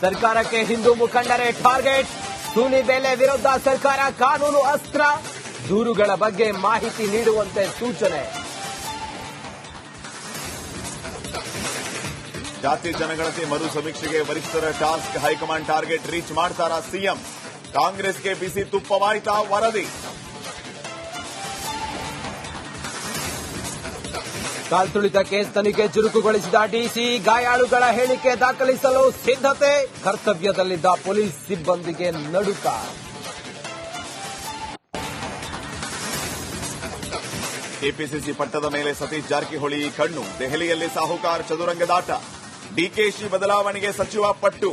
ಸರ್ಕಾರಕ್ಕೆ ಹಿಂದೂ ಮುಖಂಡರೇ ಟಾರ್ಗೆಟ್. ಸೂನಿ ಬೇಲೆ ವಿರುದ್ಧ ಸರ್ಕಾರ ಕಾನೂನು ಅಸ್ತ್ರ. ದೂರುಗಳ ಬಗ್ಗೆ ಮಾಹಿತಿ ನೀಡುವಂತೆ ಸೂಚನೆ. ಜಾತಿ ಜನಗಣತಿ ಮರು ಸಮೀಕ್ಷೆಗೆ ವರಿಷ್ಠರ task high command target reach ಮಾಡ್ತಾರಾ ಸಿಎಂ? ಕಾಂಗ್ರೆಸ್ಗೆ ಬಿಸಿ ತುಪ್ಪವಾಯ್ತಾ ವರದಿ? ಕಾಲ್ತುಳಿತ ಕೇಸ್ ತನಿಖೆ ಚುರುಕುಗೊಳಿಸಿದ ಡಿಸಿ ಗಾಯಾಳುಗಳ ಹೇಳಿಕೆ ದಾಖಲಿಸಲು ಸಿದ್ಧತೆ. ಕರ್ತವ್ಯದಲ್ಲಿದ್ದ ಪೊಲೀಸ್ ಸಿಬ್ಬಂದಿಗೆ ನಡುಕ. ಕೆಪಿಸಿಸಿ ಪಟ್ಟದ ಮೇಲೆ ಸತೀಶ್ ಜಾರಕಿಹೊಳಿ ಕಣ್ಣು ದೆಹಲಿಯಲ್ಲಿ ಸಾಹುಕಾರ್ ಚದುರಂಗದಾಟ. ಡಿಕೆಶಿ ಬದಲಾವಣೆಗೆ ಸಚಿವ ಪಟ್ಟು.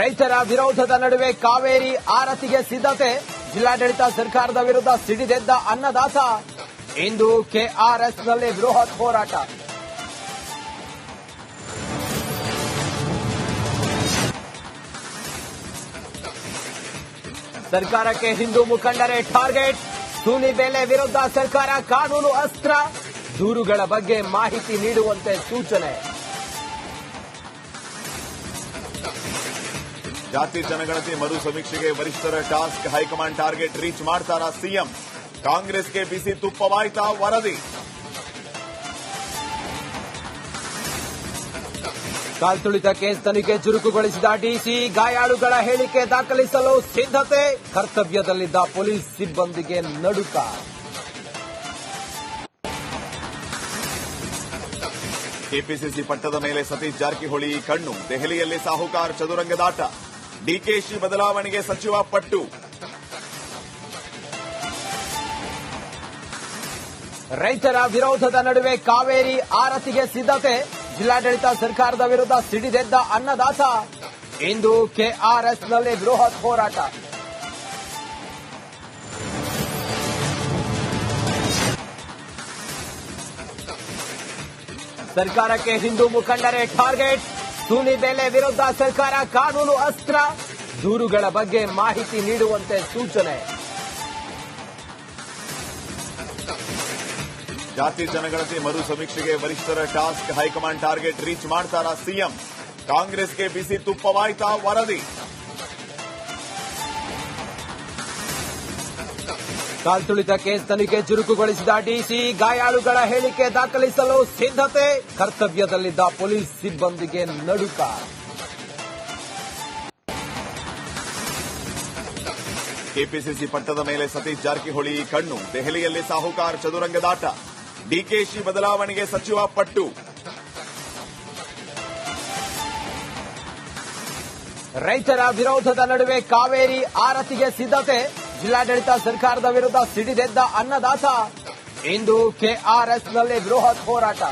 ರೈತರ ವಿರೋಧದ ನಡುವೆ ಕಾವೇರಿ ಆರತಿಗೆ ಸಿದ್ಧತೆ. ಜಿಲ್ಲಾಡಳಿತ ಸರ್ಕಾರದ ವಿರುದ್ಧ ಸಿಡಿದೆದ್ದ ಅನ್ನದಾತ ಇಂದು ಕೆಆರ್ಎಸ್ನಲ್ಲಿ ಬೃಹತ್ ಹೋರಾಟ. ಸರ್ಕಾರಕ್ಕೆ ಹಿಂದೂ ಮುಖಂಡರೇ ಟಾರ್ಗೆಟ್, ಸೂನಿ ಬೇಲೆ ವಿರುದ್ಧ ಸರ್ಕಾರ ಕಾನೂನು ಅಸ್ತ್ರ, ದೂರುಗಳ ಬಗ್ಗೆ ಮಾಹಿತಿ ನೀಡುವಂತೆ ಸೂಚನೆ. ಜಾತಿ ಜನಗಣತಿ ಮರು ಸಮೀಕ್ಷೆಗೆ ವರಿಷ್ಠರ task high command target reach ಮಾಡ್ತಾರಾ ಸಿಎಂ? ಕಾಂಗ್ರೆಸ್ಗೆ ಬಿಸಿ ತುಪ್ಪವಾಯ್ತಾ ವರದಿ? ಕಾಲ್ತುಳಿತ ಕೇಸ್ ತನಿಖೆ ಚುರುಕುಗೊಳಿಸಿದ ಡಿಸಿ ಗಾಯಾಳುಗಳ ಹೇಳಿಕೆ ದಾಖಲಿಸಲು ಸಿದ್ಧತೆ? ಕರ್ತವ್ಯದಲ್ಲಿದ್ದ ಪೊಲೀಸ್ ಸಿಬ್ಬಂದಿಗೆ ನಡುಕ. ಕೆಪಿಸಿಸಿ ಪಟ್ಟದ ಮೇಲೆ ಸತೀಶ್ ಜಾರಕಿಹೊಳಿ ಕಣ್ಣು ದೆಹಲಿಯಲ್ಲಿ ಸಾಹುಕಾರ್ ಚದುರಂಗದಾಟ. ಡಿಕೆಶಿ ಬದಲಾವಣೆಗೆ ಸಚಿವ ಪಟ್ಟು. ರೈತರ ವಿರೋಧದ ನಡುವೆ ಕಾವೇರಿ ಆರತಿಗೆ ಸಿದ್ಧತೆ. ಜಿಲ್ಲಾಡಳಿತ ಸರ್ಕಾರದ ವಿರುದ್ಧ ಸಿಡಿದೆದ್ದ ಅನ್ನದಾತ. ಇಂದು ಕೆಆರ್ಎಸ್ನಲ್ಲಿ ಬೃಹತ್ ಹೋರಾಟ. ಸರ್ಕಾರಕ್ಕೆ ಹಿಂದೂ ಮುಖಂಡರೇ ಟಾರ್ಗೆಟ್. ಸೂನಿ ಬೆಲೆ ವಿರುದ್ಧ ಸರ್ಕಾರ ಕಾನೂನು ಅಸ್ತ್ರ. ದೂರುಗಳ ಬಗ್ಗೆ ಮಾಹಿತಿ ನೀಡುವಂತೆ ಸೂಚನೆ. ಜಾತಿ ಜನಗಣತಿ ಮರು ಸಮೀಕ್ಷೆಗೆ ವರಿಷ್ಠರ task high command target reach ಮಾಡ್ತಾರಾ ಸಿಎಂ? ಕಾಂಗ್ರೆಸ್ಗೆ ಬಿಸಿ ತುಪ್ಪವಾಯ್ತಾ ವರದಿ? ಕಾಲ್ತುಳಿತ ಕೇಸ್ ತನಿಖೆ ಚುರುಕುಗೊಳಿಸಿದ ಡಿಸಿ ಗಾಯಾಳುಗಳ ಹೇಳಿಕೆ ದಾಖಲಿಸಲು ಸಿದ್ಧತೆ. ಕರ್ತವ್ಯದಲ್ಲಿದ್ದ ಪೊಲೀಸ್ ಸಿಬ್ಬಂದಿಗೆ ನಡುಕ. ಕೆಪಿಸಿಸಿ ಪಟ್ಟದ ಮೇಲೆ ಸತೀಶ್ ಜಾರಕಿಹೊಳಿ ಕಣ್ಣು ದೆಹಲಿಯಲ್ಲಿ ಸಾಹುಕಾರ್ ಚದುರಂಗದಾಟ ಡಿಕೆಶಿ ಬದಲಾವಣೆಗೆ ಸಚಿವ ಪಟ್ಟು. ರೈತರ ವಿರೋಧದ ನಡುವೆ ಕಾವೇರಿ ಆರತಿಗೆ ಸಿದ್ಧತೆ. ಜಿಲ್ಲಾಡಳಿತ ಸರ್ಕಾರದ ವಿರುದ್ಧ ಸಿಡಿದೆದ್ದ ಅನ್ನದಾತ ಇಂದು ಕೆಆರ್ಎಸ್ನಲ್ಲಿ ಬೃಹತ್ ಹೋರಾಟ.